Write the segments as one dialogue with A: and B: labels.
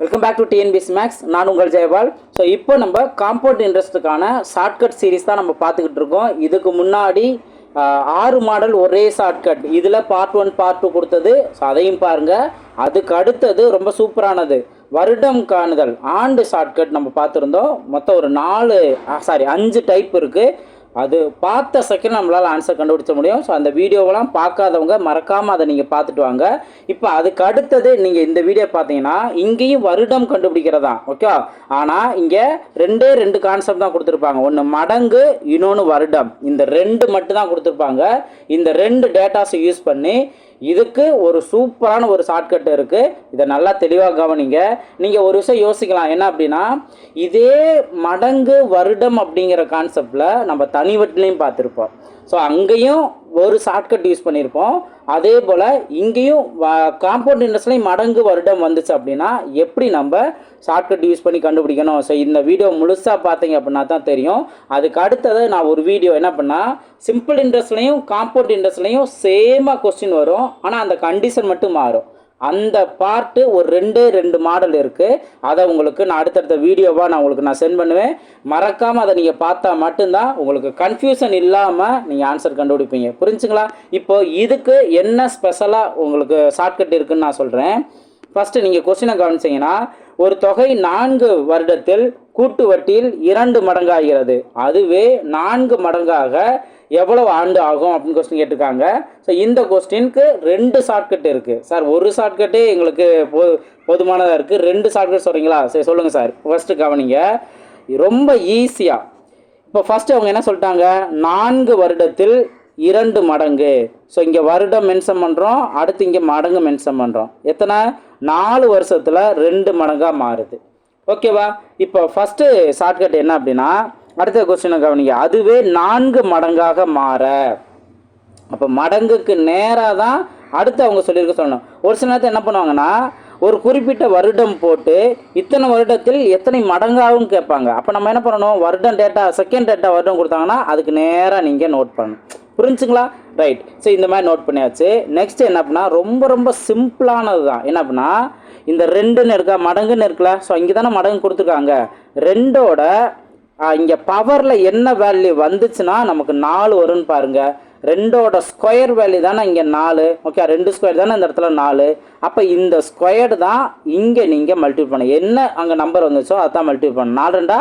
A: Welcome back to TNPS maths நான் உங்கள் Jayapal. So இப்போ நம்ம காம்பவுண்ட் இன்ட்ரெஸ்ட்டுக்கான ஷார்ட்கட் சீரிஸ் தான் நம்ம பார்த்துக்கிட்டு இருக்கோம். இதுக்கு முன்னாடி ஆறு மாடல் ஒரே ஷார்ட்கட் இதில் பார்ட் ஒன் பார்ட் டூ கொடுத்தது. ஸோ அதையும் பாருங்கள் அதுக்கு அடுத்தது ரொம்ப சூப்பரானது. வருடம் காணுதல். ஆண்டு ஷார்ட்கட் நம்ம பார்த்துருந்தோம். மொத்தம் ஒரு நாலு சாரி அஞ்சு டைப் இருக்குது அது பார்த்த செகண்ட் நம்மளால் ஆன்சர் கண்டுபிடிச்ச முடியும். ஸோ அந்த வீடியோவெல்லாம் பார்க்காதவங்க மறக்காமல் அதை நீங்கள் பார்த்துட்டு வாங்க. இப்போ அதுக்கு அடுத்தது நீங்கள் இந்த வீடியோ பார்த்தீங்கன்னா இங்கேயும் வருடம் கண்டுபிடிக்கிறதா? ஓகே ஆனால் இங்கே ரெண்டே ரெண்டு கான்செப்ட் தான் கொடுத்துருப்பாங்க. ஒன்று மடங்கு இன்னொன்று வருடம். இந்த ரெண்டு மட்டும் தான் கொடுத்துருப்பாங்க. இந்த ரெண்டு டேட்டாஸை யூஸ் பண்ணி இதுக்கு ஒரு சூப்பரான ஒரு ஷார்ட்கட் இருக்குது இதை நல்லா தெளிவாக கவனிங்க. நீங்கள் ஒரு விஷயம் யோசிக்கலாம். என்ன அப்படின்னா இதே மடங்கு வருடம் அப்படிங்கிற கான்செப்டில் நம்ம தனிவட்டிலையும் பார்த்துருப்போம். ஸோ அங்கேயும் ஒரு ஷார்ட்கட் யூஸ் பண்ணியிருப்போம். அதே போல் இங்கேயும் காம்பவுண்ட் இன்ட்ரெஸ்ட்லையும் மடங்கு வருடம் வந்துச்சு அப்படின்னா எப்படி நம்ம ஷார்ட்கட் யூஸ் பண்ணி கண்டுபிடிக்கணும்? ஸோ இந்த வீடியோ முழுசாக பார்த்தீங்க அப்படின்னா தான் தெரியும். அதுக்கு அடுத்தது நான் ஒரு வீடியோ என்ன பண்ணால் சிம்பிள் இன்ட்ரெஸ்ட்லையும் காம்பவுண்ட் இன்ட்ரெஸ்ட்லையும் சேமாக கொஸ்டின் வரும். ஆனால் அந்த கண்டிஷன் மட்டும் மாறும். அந்த பார்ட்டு ஒரு ரெண்டு ரெண்டு மாடல் இருக்குது அதை உங்களுக்கு நான் அடுத்தடுத்த வீடியோவாக நான் உங்களுக்கு நான் சென்ட் பண்ணுவேன். மறக்காமல் அதை நீங்கள் பார்த்தா மட்டும்தான் உங்களுக்கு கன்ஃபியூஷன் இல்லாமல் நீங்கள் ஆன்சர் கண்டுபிடிப்பீங்க. புரிஞ்சுங்களா? இப்போ இதுக்கு என்ன ஸ்பெஷலாக உங்களுக்கு ஷார்ட்கட் இருக்குதுன்னு நான் சொல்கிறேன் ஃபஸ்ட்டு நீங்கள் கொஸ்டினை கவனிச்சிங்கன்னா ஒரு தொகை நான்கு வருடத்தில் கூட்டு வட்டியில் இரண்டு மடங்காகிறது. அதுவே நான்கு மடங்காக எவ்வளவு ஆண்டு ஆகும் அப்படின்னு கொஸ்டின் கேட்டிருக்காங்க. ஸோ இந்த கொஸ்டினுக்கு ரெண்டு ஷார்ட்கட் இருக்குது சார் ஒரு ஷார்ட்கட்டே எங்களுக்கு போ போதுமானதாக இருக்குது ரெண்டு ஷார்ட்கட் சொல்கிறீங்களா சரி சொல்லுங்கள் சார் ஃபஸ்ட்டு கவனிங்க. ரொம்ப ஈஸியாக இப்போ ஃபஸ்ட்டு அவங்க என்ன சொல்லிட்டாங்க? நான்கு வருடத்தில் இரண்டு மடங்கு. ஸோ இங்கே வருடம் மென்ஷன் பண்ணுறோம் அடுத்து இங்கே மடங்கு மென்ஷன் பண்ணுறோம் எத்தனை? நாலு வருஷத்தில் ரெண்டு மடங்காக மாறுது. ஓகேவா இப்போ ஃபஸ்ட்டு ஷார்ட்கட் என்ன அப்படின்னா அடுத்த கொஸ்டினை கவனிங்க. அதுவே நான்கு மடங்காக மாற. அப்போ மடங்குக்கு நேராக தான் அடுத்து அவங்க சொல்லியிருக்க சொல்லணும். ஒரு சில நேரத்தில் என்ன பண்ணுவாங்கன்னா ஒரு குறிப்பிட்ட வருடம் போட்டு இத்தனை வருடத்தில் எத்தனை மடங்காகவும் கேட்பாங்க. அப்போ நம்ம என்ன பண்ணணும்? வருடம் டேட்டா செகண்ட் டேட்டா வருடம் கொடுத்தாங்கன்னா அதுக்கு நேராக நீங்கள் நோட் பண்ணணும். புரிஞ்சுங்களா? ரைட் ஸோ இந்த மாதிரி நோட் பண்ணியாச்சு. நெக்ஸ்ட் என்ன அப்படின்னா ரொம்ப ரொம்ப சிம்பிளானது தான். என்ன அப்படின்னா இந்த ரெண்டுன்னு இருக்கா? மடங்குன்னு இருக்குல்ல. ஸோ இங்கே தானே மடங்கு கொடுத்துருக்காங்க. ரெண்டோட இங்கே பவரில் என்ன வேல்யூ வந்துச்சுன்னா நமக்கு நாலு வரும்னு பாருங்கள் ரெண்டோட ஸ்கொயர் வேல்யூ தானே இங்கே நாலு. ஓகே ரெண்டு ஸ்கொயர் தானே இந்த இடத்துல நாலு. அப்போ இந்த ஸ்கொயர்டு தான் இங்கே நீங்கள் மல்டிபிள் பண்ண என்ன அங்கே நம்பர் வந்துச்சோ அதான் மல்டிபிள் பண்ண நாலு ரெண்டா?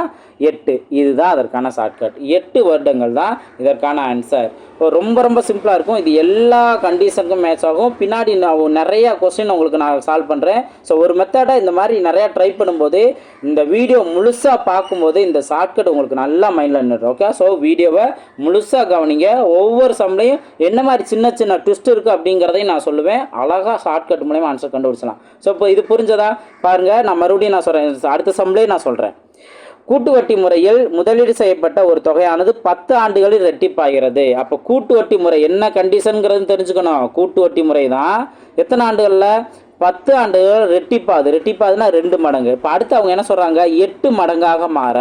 A: எட்டு. இதுதான் அதற்கான ஷார்ட்கட் எட்டு வருடங்கள் தான் இதற்கான ஆன்சர் இப்போ ரொம்ப ரொம்ப சிம்பிளாக இருக்கும். இது எல்லா கண்டிஷனுக்கும் மேட்ச் ஆகும். பின்னாடி நான் நிறையா கொஸ்டின் உங்களுக்கு நான் சால்வ் பண்ணுறேன் ஸோ ஒரு மெத்தடை இந்த மாதிரி நிறையா ட்ரை பண்ணும்போது இந்த வீடியோ முழுசாக பார்க்கும்போது இந்த ஷார்ட்கட் உங்களுக்கு நல்லா மைண்டில் நின்றுடும். ஓகே ஸோ வீடியோவை முழுசாக கவனிங்க. ஒவ்வொரு சம்லையும் என்ன மாதிரி சின்ன சின்ன ட்விஸ்ட் இருக்குது அப்படிங்கிறதையும் நான் சொல்லுவேன். அழகாக ஷார்ட்கட் மூலயமா ஆன்சர் கண்டுபிடிச்சலாம் ஸோ இப்போ இது புரிஞ்சதா? பாருங்கள் நான் மறுபடியும் நான் சொல்கிறேன் அடுத்த சம்லேயே நான் சொல்கிறேன் கூட்டு வட்டி முறையில் முதலீடு செய்யப்பட்ட ஒரு தொகையானது பத்து ஆண்டுகளில் ரெட்டிப்பாகிறது அப்போ கூட்டு வட்டி முறை என்ன கண்டிஷனுங்கிறது தெரிஞ்சுக்கணும். கூட்டு வட்டி முறை தான் எத்தனை ஆண்டுகளில்? பத்து ஆண்டுகள் ரெட்டிப்பாது ரெட்டிப்பாதுன்னா ரெண்டு மடங்கு. இப்போ அடுத்து அவங்க என்ன சொல்கிறாங்க எட்டு மடங்காக மாற.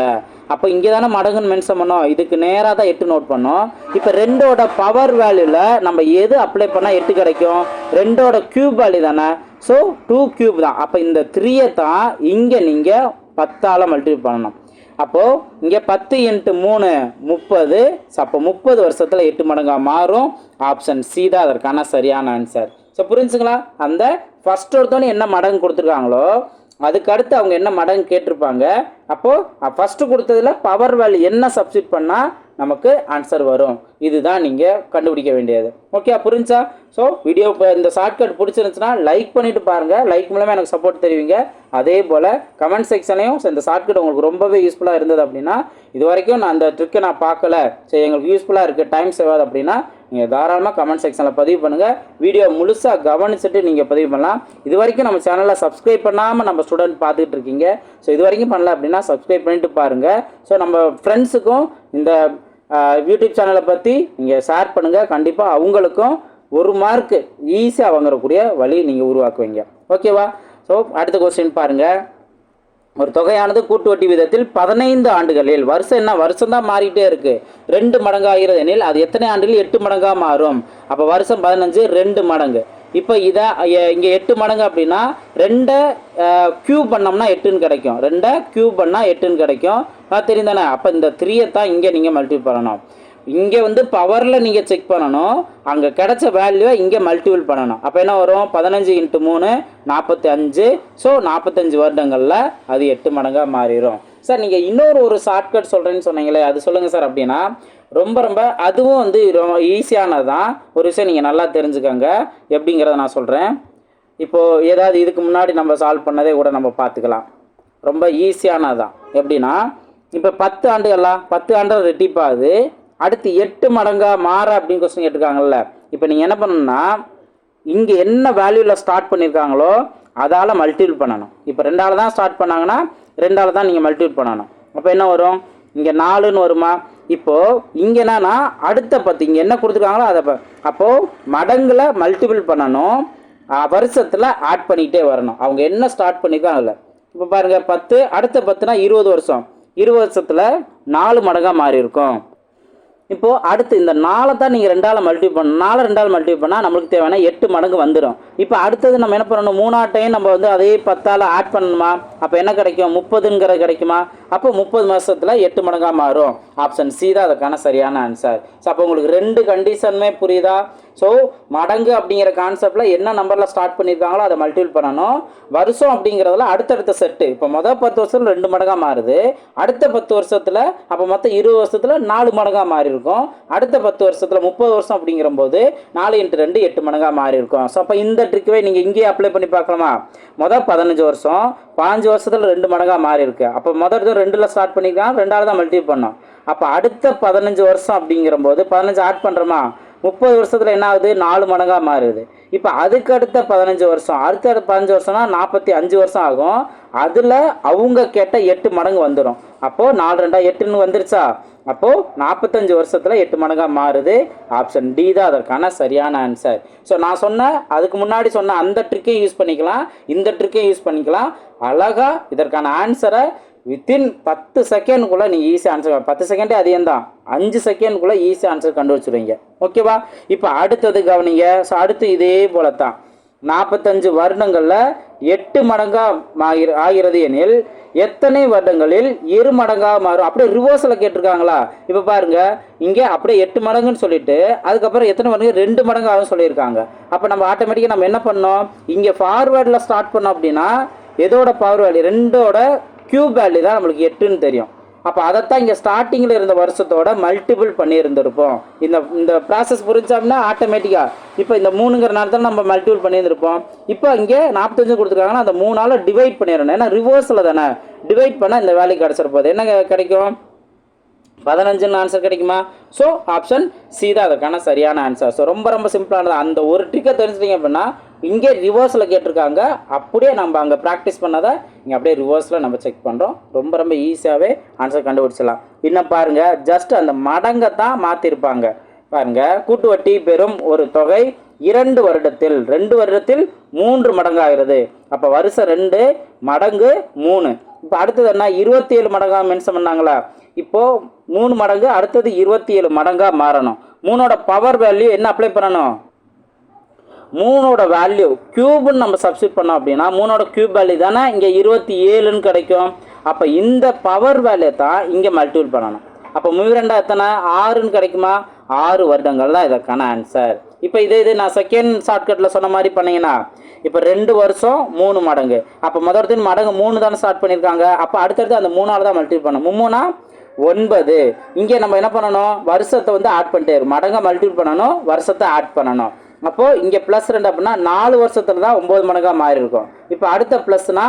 A: அப்போ இங்கே தானே மடங்குன்னு மென்ஷன் பண்ணோம். இதுக்கு நேராக தான் எட்டு நோட் பண்ணோம். இப்போ ரெண்டோட பவர் வேல்யூவில் நம்ம எது அப்ளை பண்ணால் எட்டு கிடைக்கும்? ரெண்டோட கியூப் வேல்யூ தானே. ஸோ டூ கியூப் தான். அப்போ இந்த த்ரீயை தான் இங்கே நீங்கள் பத்தால் மல்டிபிள் பண்ணணும். அப்போது இங்கே பத்து இன்ட்டு மூணு முப்பது. அப்போ முப்பது வருஷத்தில் எட்டு மடங்காக மாறும். ஆப்ஷன் சி தான். அதற்கான சரியான ஆன்சர் ஸோ புரிஞ்சுங்களா? அந்த ஃபஸ்ட் ஒருத்தவனு என்ன மடங்கு கொடுத்துருக்காங்களோ அதுக்கு அடுத்து அவங்க என்ன மடங்கு கேட்டிருப்பாங்க அப்போது ஃபஸ்ட்டு கொடுத்ததுல பவர் வேல்யூ என்ன சப்ஸ்டிட் பண்ணால் நமக்கு ஆன்சர் வரும். இதுதான் நீங்கள் கண்டுபிடிக்க வேண்டியது. ஓகே புரிஞ்சா? ஸோ வீடியோ இப்போ இந்த ஷார்ட்கட் பிடிச்சிருந்துச்சுன்னா லைக் பண்ணிவிட்டு பாருங்கள் லைக் மூலமாக எனக்கு சப்போர்ட் தெரிவிங்க. அதே போல் கமெண்ட் செக்ஷனையும் இந்த ஷார்ட்கட் உங்களுக்கு ரொம்பவே யூஸ்ஃபுல்லாக இருந்தது அப்படின்னா இது வரைக்கும் நான் அந்த ட்ரிக்கை நான் பார்க்கல. சரி எங்களுக்கு யூஸ்ஃபுல்லாக இருக்குது டைம் சேவாது அப்படின்னா நீங்கள் தாராளமாக கமெண்ட் செக்ஷனில் பதிவு பண்ணுங்கள் வீடியோ முழுசாக கவனிச்சுட்டு நீங்கள் பதிவு பண்ணலாம். இது வரைக்கும் நம்ம சேனலை சப்ஸ்கிரைப் பண்ணாமல் நம்ம ஸ்டூடெண்ட் பார்த்துட்டு இருக்கீங்க. ஸோ இது வரைக்கும் பண்ணல அப்படின்னா சப்ஸ்கிரைப் பண்ணிட்டு பாருங்கள் ஸோ நம்ம ஃப்ரெண்ட்ஸுக்கும் இந்த யூடியூப் சேனலை பற்றி நீங்கள் ஷேர் பண்ணுங்கள் கண்டிப்பாக அவங்களுக்கும் ஒரு மார்க்கு ஈஸியாக வாங்கக்கூடிய வழி நீங்கள் உருவாக்குவீங்க. ஓகேவா ஸோ அடுத்த கொஸ்டின் பாருங்கள் ஒரு தொகையானது கூட்டு வட்டி விதத்தில் பதினைந்து ஆண்டுகளில். வருஷம் என்ன? வருஷம் தான் மாறிட்டே இருக்கு. ரெண்டு மடங்காகிறது எனில் அது எத்தனை ஆண்டுகளில் எட்டு மடங்காக மாறும். அப்போ வருஷம் பதினஞ்சு ரெண்டு மடங்கு. இப்போ இதை இங்கே எட்டு மடங்கு அப்படின்னா ரெண்டை க்யூப் பண்ணோம்னா எட்டுன்னு கிடைக்கும். ரெண்டை க்யூப் பண்ணால் எட்டுன்னு கிடைக்கும். அது தெரியும் தானே? அப்போ இந்த த்ரீயை தான் இங்கே நீங்கள் மல்டிபிள் பண்ணணும். இங்கே வந்து பவரில் நீங்கள் செக் பண்ணணும். அங்கே கிடைச்ச வேல்யூவை இங்கே மல்டிபிள் பண்ணணும். அப்போ என்ன வரும்? பதினஞ்சு இன்ட்டு மூணு நாற்பத்தி அஞ்சு ஸோ நாற்பத்தஞ்சு வருடங்களில் அது எட்டு மடங்காக மாறிடும் சார் நீங்கள் இன்னொரு ஒரு ஷார்ட்கட் சொல்கிறேன்னு சொன்னீங்களே அது சொல்லுங்கள் சார் அப்படின்னா ரொம்ப ரொம்ப அதுவும் வந்து ரொம்ப ஈஸியானது தான் ஒரு விஷயம் நீங்கள் நல்லா தெரிஞ்சுக்கோங்க. எப்படிங்கிறத நான் சொல்கிறேன் இப்போது ஏதாவது இதுக்கு முன்னாடி நம்ம சால்வ் பண்ணதே கூட நம்ம பார்த்துக்கலாம். ரொம்ப ஈஸியானது தான் எப்படின்னா இப்போ பத்து ஆண்டுகளா பத்து ஆண்டு ரெட்டிப்பாகுது அடுத்து எட்டு மடங்காக மாற அப்படின்னு கொஸ்டின் கேட்டிருக்காங்கல்ல. இப்போ நீங்கள் என்ன பண்ணணும்னா இங்கே என்ன வேல்யூவில் ஸ்டார்ட் பண்ணியிருக்காங்களோ அதால் மல்டிபிள் பண்ணணும். இப்போ ரெண்டால் தான் ஸ்டார்ட் பண்ணாங்கன்னா ரெண்டால் தான் நீங்கள் மல்டிபிள் பண்ணணும். அப்போ என்ன வரும்? இங்கே நாலுன்னு வருமா? இப்போது இங்கே என்னன்னா அடுத்த பத்து இங்கே என்ன கொடுத்துருக்காங்களோ அதை அப்போது மடங்கில் மல்டிபிள் பண்ணணும். வருஷத்தில் ஆட் பண்ணிக்கிட்டே வரணும். அவங்க என்ன ஸ்டார்ட் பண்ணியிருக்காங்கல்ல இப்போ பாருங்கள் பத்து அடுத்த பத்துனா இருபது வருஷம். இருபது வருஷத்தில் நாலு மடங்காக மாறி இருக்கும் இப்போது அடுத்து இந்த நாளை தான் நீங்கள் ரெண்டால் மல்டி பண்ணணும் நாளை ரெண்டால் மல்டி பண்ணால் நம்மளுக்கு தேவையான எட்டு மடங்கு வந்துடும் இப்போ அடுத்தது நம்ம என்ன பண்ணணும்? மூணாட்டையும் நம்ம வந்து அதே பத்தால் ஆட் பண்ணணுமா? அப்போ என்ன கிடைக்கும்? முப்பதுங்கிறது கிடைக்குமா? அப்போ முப்பது மாதத்தில் எட்டு மடங்காக மாறும். ஆப்ஷன் சி தான் அதுக்கான சரியான ஆன்சர் ஸோ அப்போ உங்களுக்கு ரெண்டு கண்டிஷனுமே புரியுதா? ஸோ மடங்கு அப்படிங்கிற கான்செப்டில் என்ன நம்பரில் ஸ்டார்ட் பண்ணியிருக்காங்களோ அதை மல்டிபிள் பண்ணணும். வருஷம் அப்படிங்கிறதுல அடுத்தடுத்த செட்டு இப்போ மொதல் பத்து வருஷத்தில் ரெண்டு மடங்காக மாறுது. அடுத்த பத்து வருஷத்தில் அப்போ மொத்தம் இருபது வருஷத்தில் நாலு மடங்காக மாறி இருக்கும் அடுத்த பத்து வருஷத்தில் முப்பது வருஷம் அப்படிங்கிற போது நாலு இன்ட்டு ரெண்டு எட்டு மடங்காக மாறி இருக்கும் ஸோ அப்போ இந்த ட்ரிக்கவே நீங்கள் இங்கேயே அப்ளை பண்ணி பார்க்கலாமா மொதல் பதினஞ்சு வருஷம் பாஞ்சு வருஷத்தில் ரெண்டு மடங்காக மாறி இருக்கு அப்போ முதல் ரெண்டில் ஸ்டார்ட் பண்ணிக்கலாம் ரெண்டாவது தான் மல்டிபிள் பண்ணோம். அப்போ அடுத்த பதினஞ்சு வருஷம் அப்படிங்கிற போது பதினஞ்சு ஆட் பண்ணுறோமா முப்பது வருஷத்தில் என்ன ஆகுது? நாலு மடங்காக மாறுது. இப்போ அதுக்கு அடுத்த பதினஞ்சு வருஷம் அடுத்த அடுத்த பதினஞ்சு வருஷம்னா நாற்பத்தி அஞ்சு வருஷம் ஆகும். அதில் அவங்க கேட்ட எட்டு மடங்கு வந்துடும் அப்போது நாலு ரெண்டா எட்டுன்னு வந்துருச்சா? அப்போது நாற்பத்தஞ்சு வருஷத்தில் எட்டு மடங்காக மாறுது. ஆப்ஷன் டி தான் அதற்கான சரியான ஆன்சர் ஸோ நான் சொன்ன அதுக்கு முன்னாடி சொன்ன அந்த ட்ரிக்கையும் யூஸ் பண்ணிக்கலாம். இந்த ட்ரிக்கையும் யூஸ் பண்ணிக்கலாம். அழகாக இதற்கான ஆன்சரை வித்தின் பத்து செகண்ட்குள்ளே நீங்கள் ஈஸியாக ஆன்சர் பத்து செகண்டே அதிகம் தான் அஞ்சு செகண்ட்குள்ளே ஈஸியாக ஆன்சர் கண்டுபிடிச்சிடுவீங்க. ஓகேவா இப்போ அடுத்தது கவனிங்க. ஸோ அடுத்து இதே போல தான் நாற்பத்தஞ்சு வருடங்களில் எட்டு மடங்காக ஆகிற ஆகிறது எனில் எத்தனை வருடங்களில் இரு மடங்காக மாறும்? அப்படியே ரிவர்ஸில் கேட்டிருக்காங்களா? இப்போ பாருங்க. இங்கே அப்படியே எட்டு மடங்குன்னு சொல்லிட்டு அதுக்கப்புறம் எத்தனை மடங்கு ரெண்டு மடங்காகவும் சொல்லியிருக்காங்க. அப்போ நம்ம ஆட்டோமேட்டிக்காக நம்ம என்ன பண்ணோம்? இங்கே ஃபார்வேர்டில் ஸ்டார்ட் பண்ணோம் அப்படின்னா எதோட பவர் வேல்யூ ரெண்டோட க்யூப் வேல்யூ தான் நம்மளுக்கு எட்டுன்னு தெரியும். அப்போ அதைத்தான் இங்கே ஸ்டார்டிங்கில் இருந்த வருஷத்தோட மல்டிபிள் பண்ணியிருந்திருப்போம். இந்த இந்த ப்ராசஸ் புரிஞ்சோம்னா ஆட்டோமேட்டிக்காக இப்போ இந்த மூணுங்கிற நேரத்தில் நம்ம மல்டிபிள் பண்ணியிருந்திருப்போம். இப்போ இங்கே நாற்பத்தஞ்சு கொடுத்துருக்காங்கன்னா அந்த மூணால் டிவைட் பண்ணிடணும். ஏன்னா ரிவர்ஸில் தானே. டிவைட் பண்ணால் இந்த வேலைக்கு கிடச்சிருப்போது என்ன கிடைக்கும்? பதினஞ்சுன்னு ஆன்சர் கிடைக்குமா? ஸோ ஆப்ஷன் சி தான் அதுக்கான சரியான ஆன்சர் ஸோ ரொம்ப ரொம்ப சிம்பிளானது அந்த ஒரு ட்ரிக்கை தெரிஞ்சிட்டிங்க அப்படின்னா இங்கே ரிவர்ஸில் கேட்டிருக்காங்க. அப்படியே நம்ம அங்கே ப்ராக்டிஸ் பண்ணதை இங்கே அப்படியே ரிவர்ஸில் நம்ம செக் பண்ணுறோம் ரொம்ப ரொம்ப ஈஸியாகவே ஆன்சர் கண்டுபிடிச்சிடலாம். இன்னும் பாருங்கள் ஜஸ்ட் அந்த மடங்கை தான் மாற்றிருப்பாங்க பாருங்கள் கூட்டு வட்டி பெறும் ஒரு தொகை இரண்டு வருடத்தில். ரெண்டு வருடத்தில் மூன்று மடங்காகிறது. அப்போ வருஷம் ரெண்டு மடங்கு மூணு. இப்போ அடுத்தது என்ன? இருபத்தி ஏழு மடங்காக மென்ஷன் பண்ணாங்களா? இப்போ மூணு மடங்கு அடுத்தது இருபத்தி ஏழு மடங்காக மாறணும். மூணோட பவர் வேல்யூ என்ன அப்ளை பண்ணணும்? மூணோட வேல்யூ க்யூப்னு நம்ம சப்ஸ்டியூட் பண்ணோம் அப்படின்னா மூணோட க்யூப் வேல்யூ தானே இங்கே இருபத்தி ஏழுன்னு கிடைக்கும். அப்போ இந்த பவர் வேல்யூ தான் இங்கே மல்டிபிள் பண்ணணும். அப்போ மூவிரெண்டா எத்தனை? ஆறுன்னு கிடைக்குமா? ஆறு வருடங்கள் தான் இதற்கான ஆன்சர் இப்போ இதே இது நான் செகண்ட் ஷார்ட்கட்டில் சொன்ன மாதிரி பண்ணீங்கன்னா இப்போ ரெண்டு வருஷம் மூணு மடங்கு. அப்போ முதல் மடங்கு மூணு தானே ஸ்டார்ட் பண்ணியிருக்காங்க. அப்போ அடுத்தடுத்து அந்த மூணால் தான் மல்டிபிள் பண்ணணும். மும்மூணா ஒன்பது. இங்கே நம்ம என்ன பண்ணணும்? வருஷத்தை வந்து ஆட் பண்ணிட்டே இருக்கும் மடங்கை மல்டிபிள் பண்ணணும் வருஷத்தை ஆட் பண்ணணும். அப்போது இங்கே ப்ளஸ் ரெண்டு அப்படின்னா நாலு வருஷத்துல தான் ஒம்பது மடங்காக மாறி இருக்கும். இப்போ அடுத்த ப்ளஸ்னா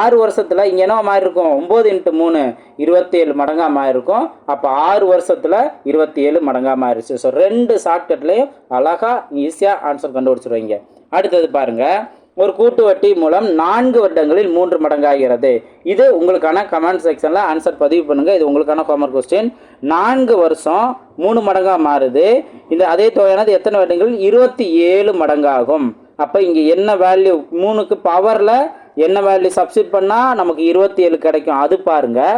A: ஆறு வருஷத்தில் இங்கே என்ன மாறி இருக்கும்? ஒம்பது இன்ட்டு மூணு இருபத்தி ஏழு மடங்காக மாறிருக்கும் அப்போ ஆறு வருஷத்தில் இருபத்தி ஏழு மடங்காக மாறிடுச்சு. ஸோ ரெண்டு ஷார்ட்கட்லேயும் அழகாக ஈஸியாக ஆன்சர் கண்டுபிடிச்சிருவீங்க. அடுத்தது பாருங்கள் ஒரு கூட்டு வட்டி மூலம் நான்கு வருடங்களில் மூன்று மடங்காகிறது. இது உங்களுக்கான கமெண்ட் செக்ஷனில் ஆன்சர் பதிவு பண்ணுங்கள் இது உங்களுக்கான ஹோம்ஒர்க் கொஸ்டின் நான்கு வருஷம் மூணு மடங்காக மாறுது. இந்த அதே தொகையானது எத்தனை வருடங்களில் இருபத்தி ஏழு மடங்காகும். அப்போ இங்கே என்ன வேல்யூ மூணுக்கு பவரில் என்ன வேல்யூ சப்ஸ்டியூட் பண்ணால் நமக்கு இருபத்தி ஏழு கிடைக்கும். அது பாருங்கள்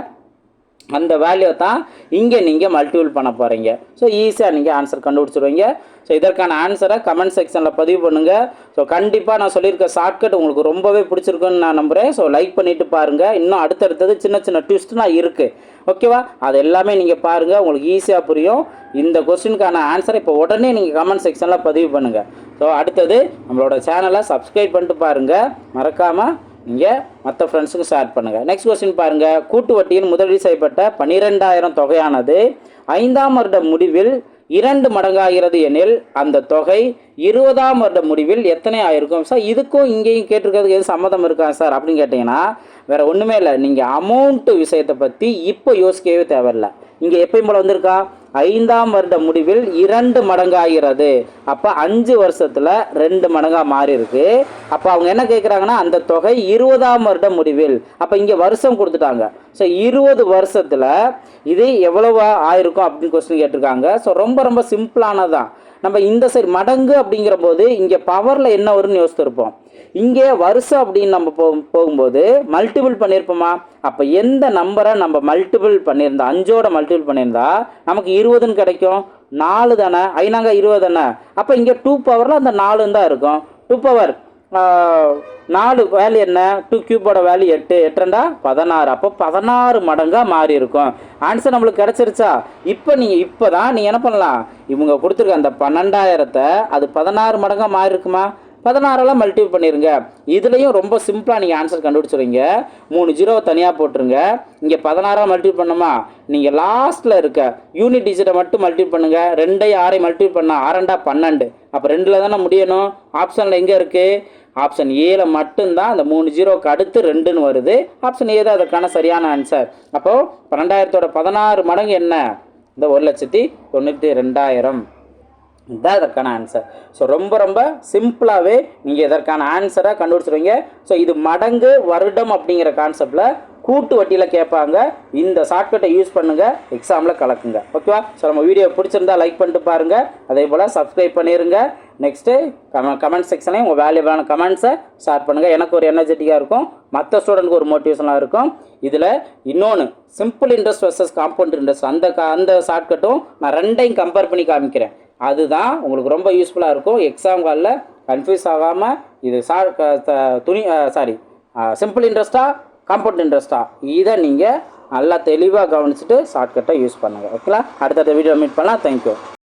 A: அந்த வேல்யூ தான் இங்கே நீங்கள் மல்டிபிள் பண்ண போகிறீங்க ஸோ ஈஸியாக நீங்கள் ஆன்சர் கண்டுபிடிச்சிருவீங்க. ஸோ இதற்கான ஆன்சரை கமெண்ட் செக்ஷனில் பதிவு பண்ணுங்கள் ஸோ கண்டிப்பாக நான் சொல்லியிருக்க ஷார்ட்கட் உங்களுக்கு ரொம்பவே பிடிச்சிருக்குன்னு நான் நம்புகிறேன் ஸோ லைக் பண்ணிவிட்டு பாருங்கள் இன்னும் அடுத்தடுத்தது சின்ன சின்ன ட்விஸ்ட்லாம் இருக்குது ஓகேவா அது எல்லாமே நீங்கள் பாருங்கள் உங்களுக்கு ஈஸியாக புரியும். இந்த கொஸ்டினுக்கான ஆன்சரை இப்போ உடனே நீங்கள் கமெண்ட் செக்ஷனில் பதிவு பண்ணுங்கள் ஸோ அடுத்தது நம்மளோட சேனலை சப்ஸ்கிரைப் பண்ணிட்டு பாருங்கள் மறக்காமல் நீங்கள் மற்ற ஃப்ரெண்ட்ஸுக்கும் ஷேர் பண்ணுங்கள் நெக்ஸ்ட் கொஸ்டின் பாருங்கள் கூட்டு வட்டியில் முதலீடு செய்யப்பட்ட பன்னிரெண்டாயிரம் தொகையானது ஐந்தாம் வருட முடிவில் இரண்டு மடங்காகிறது எனில் அந்த தொகை இருபதாம் வருட முடிவில் எத்தனை ஆயிருக்கும்? சார் இதுக்கும் இங்கேயும் கேட்டிருக்கிறதுக்கு எதுவும் சம்மதம் இருக்கா சார் அப்படின்னு கேட்டிங்கன்னா வேறு ஒன்றுமே இல்லை. நீங்கள் அமௌண்ட்டு விஷயத்தை பற்றி இப்போ யோசிக்கவே தேவையில்லை. இங்கே எப்பயும் போல் வந்திருக்கா? ஐந்தாம் வருட முடிவில் இரண்டு மடங்காகிறது. அப்போ அஞ்சு வருஷத்தில் ரெண்டு மடங்காக மாறி இருக்கு அப்போ அவங்க என்ன கேட்குறாங்கன்னா அந்த தொகை இருபதாம் வருட முடிவில். அப்போ இங்கே வருஷம் கொடுத்துட்டாங்க. ஸோ இருபது வருஷத்தில் இது எவ்வளவா ஆயிருக்கும் அப்படின்னு கொஸ்டின் கேட்டிருக்காங்க. ஸோ ரொம்ப ரொம்ப சிம்பிளானதான் நம்ம இந்த சைடு மடங்கு அப்படிங்கிற போது இங்கே பவரில் என்ன வரும்னு யோசித்திருப்போம். இங்கே வருஷம் அப்படின்னு நம்ம போ போகும்போது மல்டிபிள் பண்ணியிருப்போமா? அப்போ எந்த நம்பரை நம்ம மல்டிபிள் பண்ணியிருந்தா அஞ்சோட மல்டிபிள் பண்ணியிருந்தா நமக்கு இருபதுன்னு கிடைக்கும். நாலு தானே? ஐநாங்க இருபது தானே? அப்போ இங்கே டூ பவரில் அந்த நாலுன்னு தான் இருக்கும். டூ பவர் நாலு வேல்யூ என்ன? டூ கியூபோட வேல்யூ எட்டு. எட்டுண்டா பதினாறு. அப்போ பதினாறு மடங்காக மாறி இருக்கும். ஆன்சர் நம்மளுக்கு கிடச்சிருச்சா? இப்போ நீங்கள் இப்போ தான் நீங்கள் என்ன பண்ணலாம்? இவங்க கொடுத்துருக்க அந்த பன்னெண்டாயிரத்தை அது பதினாறு மடங்காக மாறி இருக்குமா? பதினாறெல்லாம் மல்டிபிள் பண்ணிடுங்க இதுலேயும் ரொம்ப சிம்பிளாக நீங்கள் ஆன்சர் கண்டுபிடிச்சிருவீங்க. மூணு ஜீரோவை தனியாக போட்டுருங்க. இங்கே பதினாறாக மல்டிபிள் பண்ணுமா நீங்கள் லாஸ்ட்டில் இருக்க யூனிட் டிஜிட்டை மட்டும் மல்டிபிள் பண்ணுங்கள் ரெண்டையும் ஆறையும் மல்டிபிள் பண்ணால் ஆரெண்டாக பன்னெண்டு. அப்போ ரெண்டில் தானே முடியணும்? ஆப்ஷனில் எங்கே இருக்குது ஆப்ஷன் ஏல மட்டும்தான் அந்த மூணு ஜீரோக்கு அடுத்து ரெண்டுன்னு வருது. ஆப்ஷன் ஏ தான் அதற்கான சரியான ஆன்சர் அப்போது பன்னெண்டாயிரத்தோட பதினாறு மடங்கு என்ன? இந்த ஒரு லட்சத்தி தொண்ணூற்றி ரெண்டாயிரம். இதுதான் இதற்கான ஆன்சர் ஸோ ரொம்ப ரொம்ப சிம்பிளாகவே நீங்கள் இதற்கான ஆன்சரை கண்டுபிடிச்சிருவீங்க. ஸோ இது மடங்கு வருடம் அப்படிங்கிற கான்செப்டில் கூட்டு வட்டியில் கேட்பாங்க. இந்த ஷார்ட்கட்டை யூஸ் பண்ணுங்கள் எக்ஸாமில் கலக்குங்க. ஓகேவா ஸோ நம்ம வீடியோ பிடிச்சிருந்தா லைக் பண்ணிட்டு பாருங்கள் அதே போல் சப்ஸ்கிரைப் பண்ணிடுங்க நெக்ஸ்ட்டு கம கமெண்ட் செக்ஷன்லேயும் உங்கள் வேல்யூபிளான கமெண்ட்ஸை ஷேர் பண்ணுங்கள் எனக்கு ஒரு எனர்ஜெட்டிக்காக இருக்கும். மற்ற ஸ்டூடெண்ட்க்கு ஒரு மோட்டிவேஷனாக இருக்கும். இதில் இன்னொன்று simple interest versus compound interest அந்த அந்த ஷார்ட்கட்டும் நான் ரெண்டையும் கம்பேர் பண்ணி காமிக்கிறேன். அதுதான் உங்களுக்கு ரொம்ப யூஸ்ஃபுல்லாக இருக்கும். எக்ஸாம் காலில் கன்ஃபியூஸ் ஆகாமல் இது சா துணி சாரி சிம்பிள் இன்ட்ரெஸ்ட்டாக காம்பவுண்ட் இன்ட்ரெஸ்ட்டாக இதை நீங்கள் நல்லா தெளிவாக கவனிச்சுட்டு ஷார்ட்கட்டை யூஸ் பண்ணுங்கள் ஓகேங்களா அடுத்தடுத்த வீடியோ மீட் பண்ணலாம். தேங்க்யூ